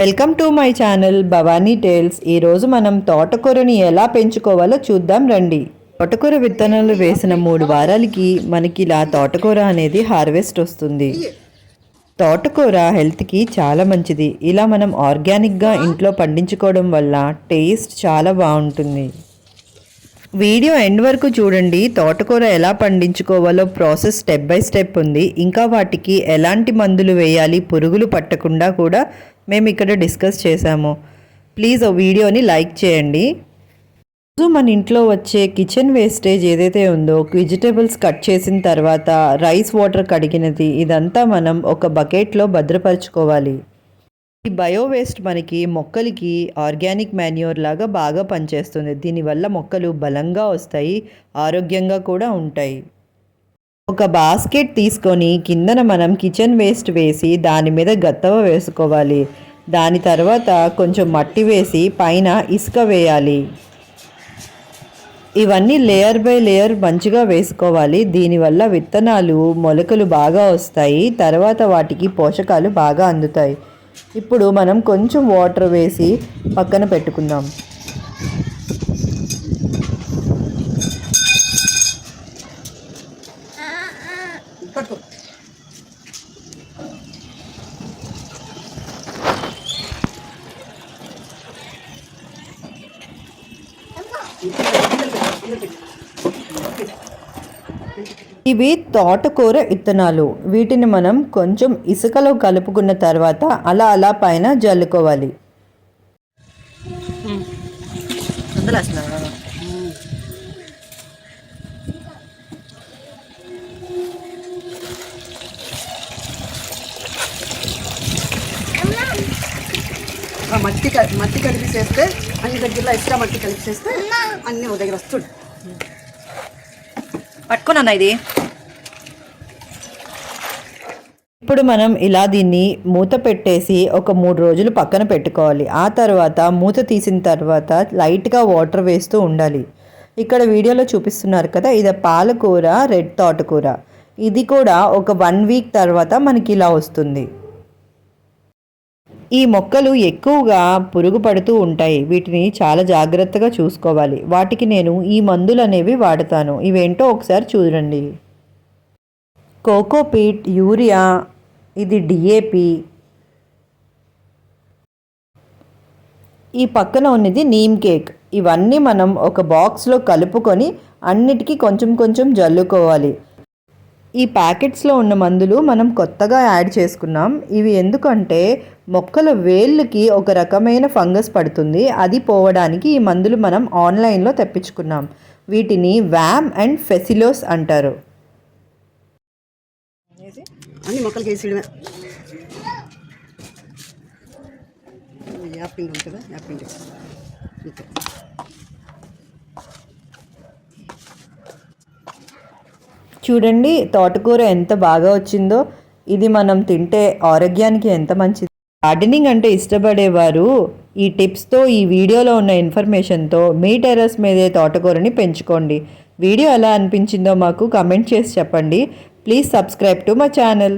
Welcome to my channel Bhavani tales. ఈరోజు మనం తోటకూరని ఎలా పెంచుకోవాలో చూద్దాం రండి. తోటకూర విత్తనాలు వేసిన మూడు వారాలకి మనకి ఇలా తోటకూర అనేది హార్వెస్ట్ వస్తుంది. తోటకూర హెల్త్కి చాలా మంచిది. ఇలా మనం ఆర్గానిక్గా ఇంట్లో పండించుకోవడం వల్ల టేస్ట్ చాలా బాగుంటుంది. వీడియో ఎండ్ వరకు చూడండి. తోటకూర ఎలా పండించుకోవాలో ప్రాసెస్ స్టెప్ బై స్టెప్ ఉంది. ఇంకా వాటికి ఎలాంటి మందులు వేయాలి పురుగులు పట్టకుండా కూడా మేము ఇక్కడ డిస్కస్ చేశాము. ప్లీజ్ ఆ వీడియోని లైక్ చేయండి. రోజు మన ఇంట్లో వచ్చే కిచెన్ వేస్టేజ్ ఏదైతే ఉందో వెజిటేబుల్స్ కట్ చేసిన తర్వాత రైస్ వాటర్ కడిగినది ఇదంతా మనం ఒక బకెట్లో భద్రపరచుకోవాలి. ఈ బయో వేస్ట్ మనకి మొక్కలకి ఆర్గానిక్ మాన్యూర్ లాగా బాగా పనిచేస్తుంది. దీనివల్ల మొక్కలు బలంగా వస్తాయి ఆరోగ్యంగా కూడా ఉంటాయి. ఒక బాస్కెట్ తీసుకొని కిందన మనం కిచెన్ వేస్ట్ వేసి దాని మీద గత్తవ వేసుకోవాలి. దాని తర్వాత కొంచెం మట్టి వేసి పైన ఇసుక వేయాలి. ఇవన్నీ లేయర్ బై లేయర్ మంచిగా వేసుకోవాలి. దీనివల్ల విత్తనాలు మొలకలు బాగా వస్తాయి. తర్వాత వాటికి పోషకాలు బాగా అందుతాయి. ఇప్పుడు మనం కొంచెం వాటర్ వేసి పక్కన పెట్టుకుందాం. ఇవి తోటకూర ఇత్తనాలు. వీటిని మనం కొంచెం ఇసుకలో కలుపుకున్న తర్వాత అలా అలా పైన జల్లుకోవాలి. మట్టి మట్టి కలిపి చేస్తే అన్ని దగ్గరలో ఎక్స్ట్రా మట్టి కలిపి చేస్తే అన్ని ఒక దగ్గర వస్తుంది. పట్టుకున్నా ఇది. ఇప్పుడు మనం ఇలా దీన్ని మూత పెట్టేసి ఒక మూడు రోజులు పక్కన పెట్టుకోవాలి. ఆ తర్వాత మూత తీసిన తర్వాత లైట్గా వాటర్ వేస్తూ ఉండాలి. ఇక్కడ వీడియోలో చూపిస్తున్నారు కదా ఇది పాలకూర రెడ్ తోటకూర. ఇది కూడా ఒక వన్ వీక్ తర్వాత మనకి ఇలా వస్తుంది. ఈ మొక్కలు ఎక్కువగా పురుగు పడుతూ ఉంటాయి. వీటిని చాలా జాగ్రత్తగా చూసుకోవాలి. వాటికి నేను ఈ మందులు అనేవి వాడతాను. ఇవేంటో ఒకసారి చూడండి. కోకోపీట్ యూరియా ఇది డిఏపి ఈ పక్కన ఉన్నది నీమ్ కేక్. ఇవన్నీ మనం ఒక బాక్స్లో కలుపుకొని అన్నిటికీ కొంచెం కొంచెం జల్లుకోవాలి. ఈ ప్యాకెట్స్లో ఉన్న మందులు మనం కొత్తగా యాడ్ చేసుకున్నాం. ఇవి ఎందుకంటే మొక్కల వేళ్ళకి ఒక రకమైన ఫంగస్ పడుతుంది. అది పోవడానికి ఈ మందులు మనం ఆన్లైన్లో తెప్పించుకున్నాం. వీటిని వ్యామ్ అండ్ ఫెసిలోస్ అంటారు. అన్ని చూడండి తోటకూర ఎంత బాగా వచ్చిందో. ఇది మనం తింటే ఆరోగ్యానికి ఎంత మంచిది. గార్డెనింగ్ అంటే ఇష్టపడేవారు ఈ టిప్స్తో ఈ వీడియోలో ఉన్న ఇన్ఫర్మేషన్తో మీ టెర్రస్ మీదే తోటకూరని పెంచుకోండి. వీడియో ఎలా అనిపించిందో మాకు కమెంట్ చేసి చెప్పండి. Please subscribe to my channel.